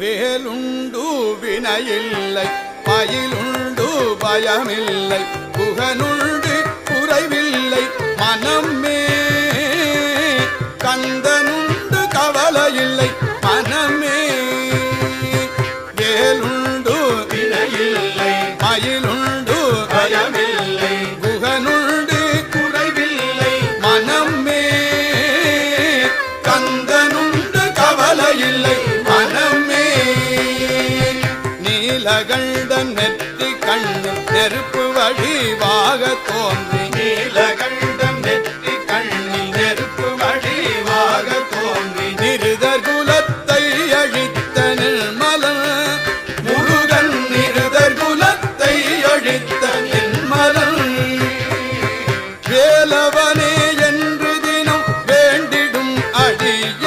வேலுண்டு வினையில்லை பயிலுண்டு பயமில்லை புகனுண்டு குறைவில்லை மனமே கந்தனுண்டு கவலையில்லை மனமே வேலுண்டு வினையில்லை பயிலுண்டு நீலகண்டன் நெற்றி கண்ணு நெருப்பு வடிவாக தோன்றி. நீலகண்டன் நெற்றி கண்ணி நெருப்பு வடிவாக தோன்றி. நிருதர் குலத்தை அழித்த நிர்மலன் முருகன் நிருதர் குலத்தை அழித்த நிர்மலன் வேலவனே என்று தினம் வேண்டிடும் அடிய